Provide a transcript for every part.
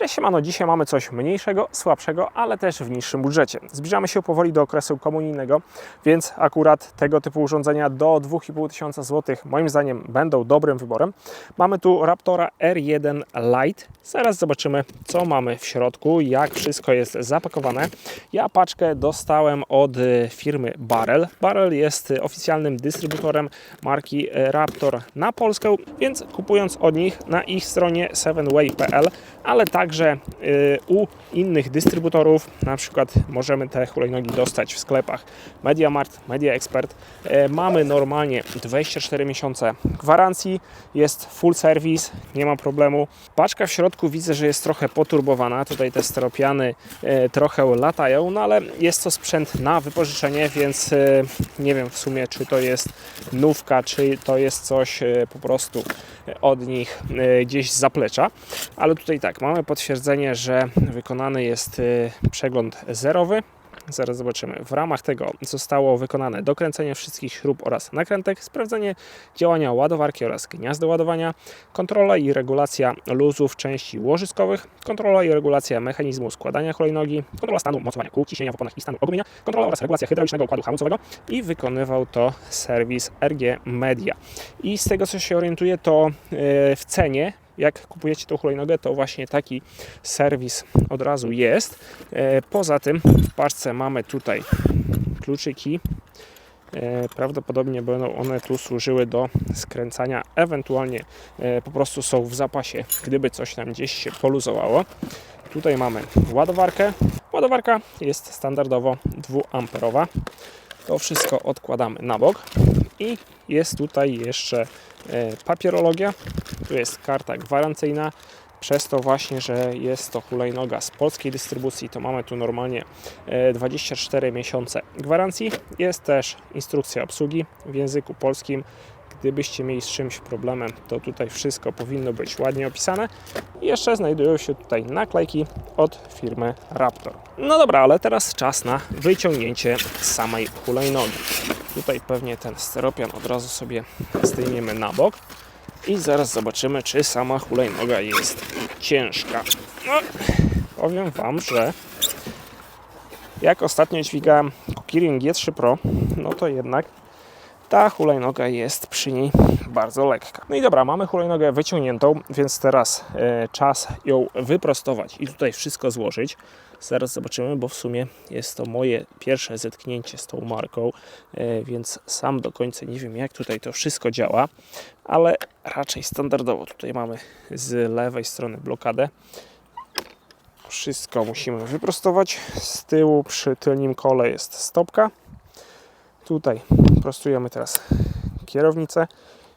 Cześć siemano, dzisiaj mamy coś mniejszego, słabszego, ale też w niższym budżecie. Zbliżamy się powoli do okresu komunijnego, więc akurat tego typu urządzenia do 2500 zł moim zdaniem będą dobrym wyborem. Mamy tu Raptora R1 Lite. Zaraz zobaczymy, co mamy w środku, jak wszystko jest zapakowane. Ja paczkę dostałem od y, firmy Barrel. Barrel jest oficjalnym dystrybutorem marki y, Raptor na Polskę, więc kupując od nich na ich stronie 7way.pl, ale także y, u innych dystrybutorów, na przykład możemy te hulajnogi dostać w sklepach MediaMarkt, Media Expert. E, Mamy normalnie 24 miesiące gwarancji, jest full service, nie ma problemu. Paczka w środku widzę, że jest trochę poturbowana, tutaj te steropiany e, trochę latają, no ale jest to sprzęt na wypożyczenie, więc e, nie wiem w sumie, czy to jest nówka, czy to jest coś po prostu od nich gdzieś zaplecza. Ale tutaj tak, mamy potwierdzenie, że wykonany jest e, przegląd zerowy. Zaraz zobaczymy. W ramach tego zostało wykonane dokręcenie wszystkich śrub oraz nakrętek, sprawdzenie działania ładowarki oraz gniazda ładowania, kontrola i regulacja luzów części łożyskowych, kontrola i regulacja mechanizmu składania hulajnogi, kontrola stanu mocowania kół, ciśnienia w oponach i stanu ogumienia, kontrola oraz regulacja hydraulicznego układu hamulcowego i wykonywał to serwis RG Media. I z tego co się orientuję, to e, w cenie jak kupujecie tą hulajnogę, to właśnie taki serwis od razu jest. E, Poza tym w paczce mamy tutaj kluczyki. E, Prawdopodobnie będą one tu służyły do skręcania, ewentualnie e, po prostu są w zapasie, gdyby coś nam gdzieś się poluzowało. Tutaj mamy ładowarkę. Ładowarka jest standardowo 2A. To wszystko odkładamy na bok i jest tutaj jeszcze papierologia. Tu jest karta gwarancyjna. Przez to właśnie, że jest to hulajnoga z polskiej dystrybucji, to mamy tu normalnie e, 24 miesiące gwarancji. Jest też instrukcja obsługi w języku polskim. Gdybyście mieli z czymś problemem, to tutaj wszystko powinno być ładnie opisane. I jeszcze znajdują się tutaj naklejki od firmy Raptor. No dobra, ale teraz czas na wyciągnięcie samej hulajnogi. Tutaj pewnie ten steropian od razu sobie zdejmiemy na bok. I zaraz zobaczymy, czy sama hulajnoga jest ciężka. No, powiem Wam, że jak ostatnio dźwigałem Kirin G3 Pro, no to jednak ta hulajnoga jest przy niej bardzo lekka. No i dobra, mamy hulajnogę wyciągniętą, więc teraz e, czas ją wyprostować i tutaj wszystko złożyć. Zaraz zobaczymy, bo w sumie jest to moje pierwsze zetknięcie z tą marką, e, więc sam do końca nie wiem, jak tutaj to wszystko działa, ale raczej standardowo. Tutaj mamy z lewej strony blokadę. Wszystko musimy wyprostować. Z tyłu przy tylnym kole jest stopka. Tutaj prostujemy teraz kierownicę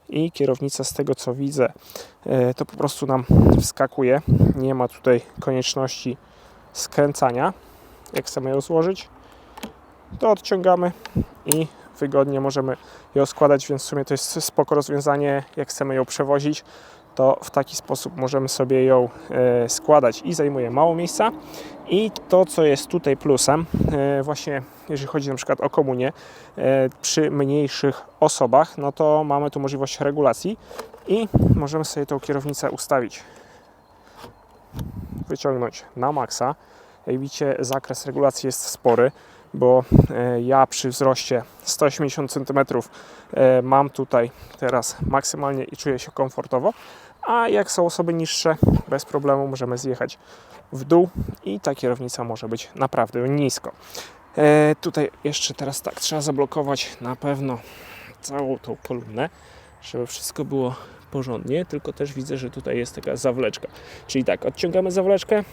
i kierownica z tego co widzę e, to po prostu nam wskakuje. Nie ma tutaj konieczności skręcania. Jak chcemy ją złożyć, to odciągamy i wygodnie możemy ją składać, więc w sumie to jest spoko rozwiązanie. Jak chcemy ją przewozić, to w taki sposób możemy sobie ją e, składać i zajmuje mało miejsca. I to, co jest tutaj plusem, e, właśnie jeżeli chodzi na przykład o komunię, e, przy mniejszych osobach, no to mamy tu możliwość regulacji i możemy sobie tą kierownicę ustawić, wyciągnąć na maksa. Jak widzicie, zakres regulacji jest spory, bo e, ja przy wzroście 180 cm e, mam tutaj teraz maksymalnie i czuję się komfortowo, a jak są osoby niższe, bez problemu możemy zjechać w dół i ta kierownica może być naprawdę nisko. E, tutaj jeszcze teraz tak, trzeba zablokować na pewno całą tą kolumnę, żeby wszystko było porządnie, tylko też widzę, że tutaj jest taka zawleczka. Czyli tak, odciągamy zawleczkę,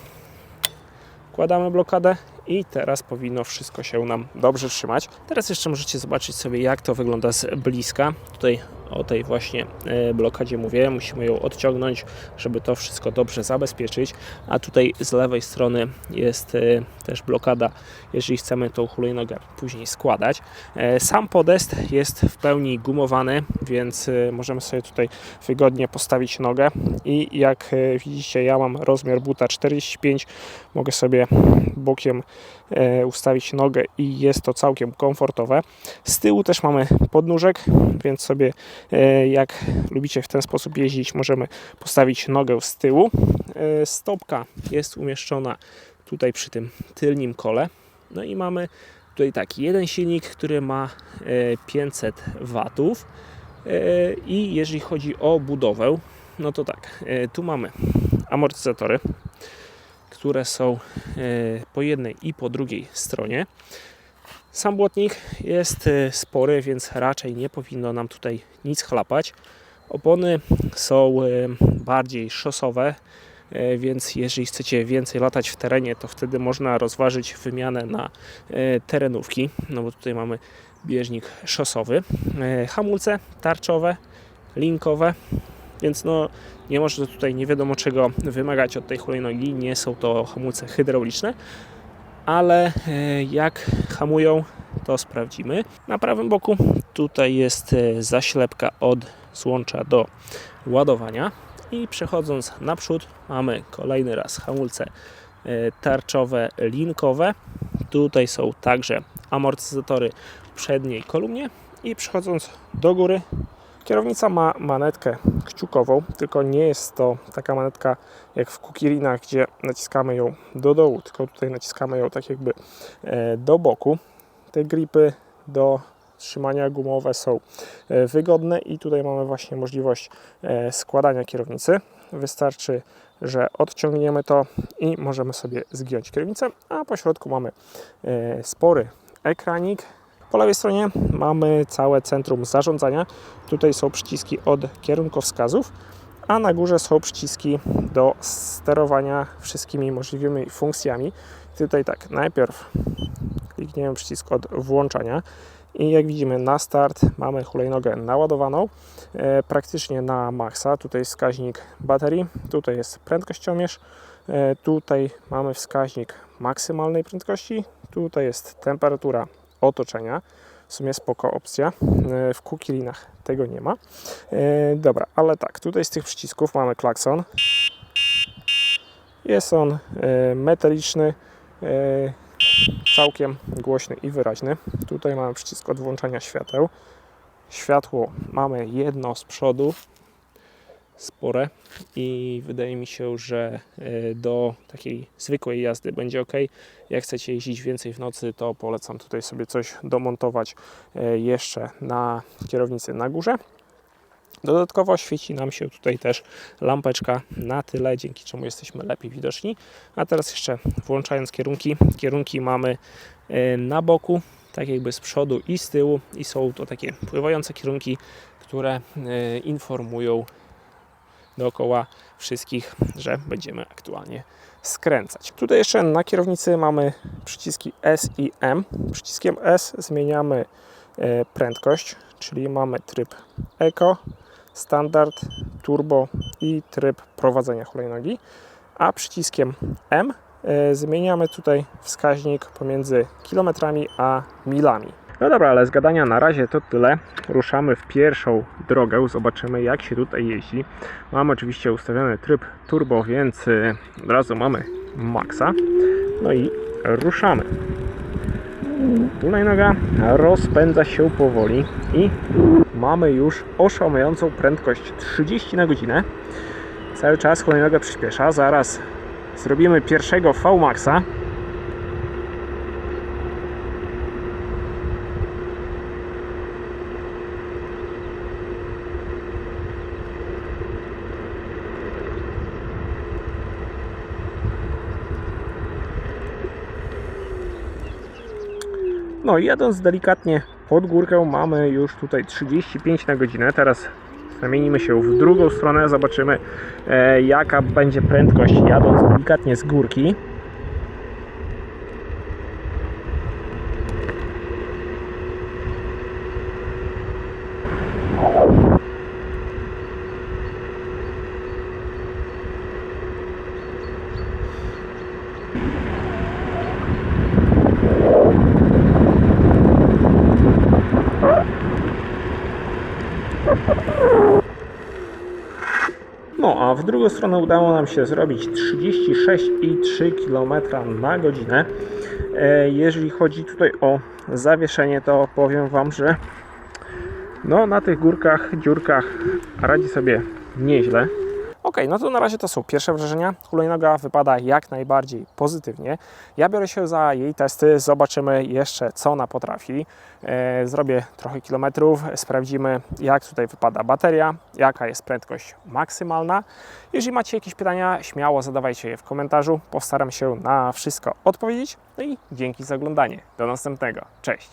wkładamy blokadę i teraz powinno wszystko się nam dobrze trzymać. Teraz jeszcze możecie zobaczyć sobie jak to wygląda z bliska. Tutaj o tej właśnie e, blokadzie mówię, musimy ją odciągnąć, żeby to wszystko dobrze zabezpieczyć. A tutaj z lewej strony jest e, też blokada, jeżeli chcemy tą hulajnogę później składać. E, Sam podest jest w pełni gumowany, więc możemy sobie tutaj wygodnie postawić nogę i jak widzicie ja mam rozmiar buta 45, mogę sobie bokiem ustawić nogę i jest to całkiem komfortowe. Z tyłu też mamy podnóżek, więc sobie E, Jak lubicie w ten sposób jeździć, możemy postawić nogę z tyłu. E, Stopka jest umieszczona tutaj przy tym tylnym kole. No i mamy tutaj taki jeden silnik, który ma e, 500 watów. E, I jeżeli chodzi o budowę, no to tak, e, tu mamy amortyzatory, które są e, po jednej i po drugiej stronie. Sam błotnik jest e, spory, więc raczej nie powinno nam tutaj nic chlapać. Opony są e, bardziej szosowe, więc jeżeli chcecie więcej latać w terenie, to wtedy można rozważyć wymianę na terenówki, no bo tutaj mamy bieżnik szosowy. Hamulce tarczowe, linkowe, więc no nie może tutaj nie wiadomo czego wymagać od tej hulajnogi. Nie są to hamulce hydrauliczne, ale e, jak hamują, to sprawdzimy. Na prawym boku tutaj jest e, zaślepka od złącza do ładowania i przechodząc naprzód mamy kolejny raz hamulce e, tarczowe, linkowe. Tutaj są także amortyzatory przedniej kolumnie i przechodząc do góry Kierownica ma manetkę kciukową, tylko nie jest to taka manetka jak w kukirinach, gdzie naciskamy ją do dołu, tylko tutaj naciskamy ją tak jakby e, do boku. Te gripy do trzymania gumowe są e, wygodne i tutaj mamy właśnie możliwość e, składania kierownicy. Wystarczy, że odciągniemy to i możemy sobie zgiąć kierownicę, a po środku mamy spory ekranik. Po lewej stronie mamy całe centrum zarządzania. Tutaj są przyciski od kierunkowskazów, a na górze są przyciski do sterowania wszystkimi możliwymi funkcjami. Tutaj tak, najpierw klikniemy przycisk od włączania i jak widzimy na start mamy hulajnogę naładowaną e, praktycznie na maksa. Tutaj jest wskaźnik baterii, tutaj jest prędkościomierz, e, tutaj mamy wskaźnik maksymalnej prędkości, tutaj jest temperatura otoczenia. W sumie spoko opcja. E, W kukilinach tego nie ma. E, Dobra, ale tak, tutaj z tych przycisków mamy klakson. Jest on e, metaliczny, całkiem głośny i wyraźny. Tutaj mamy przycisk od włączania świateł. Światło mamy jedno z przodu, spore i wydaje mi się, że e, do takiej zwykłej jazdy będzie ok. Jak chcecie jeździć więcej w nocy, to polecam tutaj sobie coś domontować e, jeszcze na kierownicy na górze. Dodatkowo świeci nam się tutaj też lampeczka na tyle, dzięki czemu jesteśmy lepiej widoczni. A teraz jeszcze włączając kierunki, kierunki mamy e, na boku, tak jakby z przodu i z tyłu i są to takie pływające kierunki, które informują dookoła wszystkich, że będziemy aktualnie skręcać. Tutaj jeszcze na kierownicy mamy przyciski S i M. Przyciskiem S zmieniamy e, prędkość, czyli mamy tryb Eco, Standard, Turbo i tryb prowadzenia hulajnogi, a przyciskiem M e, zmieniamy tutaj wskaźnik pomiędzy kilometrami a milami. No dobra, ale z gadania na razie to tyle. Ruszamy w pierwszą drogę, zobaczymy jak się tutaj jeździ. Mamy oczywiście ustawiony tryb turbo, więc y, od razu mamy maksa. No i ruszamy. Hulajnoga rozpędza się powoli i mamy już oszałamiającą prędkość 30 na godzinę. Cały czas hulajnoga przyspiesza. Zaraz zrobimy pierwszego V-maxa. No i jadąc delikatnie pod górkę mamy już tutaj 35 na godzinę. Teraz zamienimy się w drugą stronę, zobaczymy e, jaka będzie prędkość jadąc delikatnie z górki. No a w drugą stronę udało nam się zrobić 36,3 km na godzinę. E, Jeżeli chodzi tutaj o zawieszenie, to powiem Wam, że No, na tych górkach, dziurkach radzi sobie nieźle. No to na razie to są pierwsze wrażenia. Hulajnoga wypada jak najbardziej pozytywnie. Ja biorę się za jej testy, zobaczymy jeszcze co ona potrafi. E, zrobię trochę kilometrów, sprawdzimy jak tutaj wypada bateria, jaka jest prędkość maksymalna. Jeżeli macie jakieś pytania, śmiało zadawajcie je w komentarzu. Postaram się na wszystko odpowiedzieć. No i dzięki za oglądanie. Do następnego. Cześć!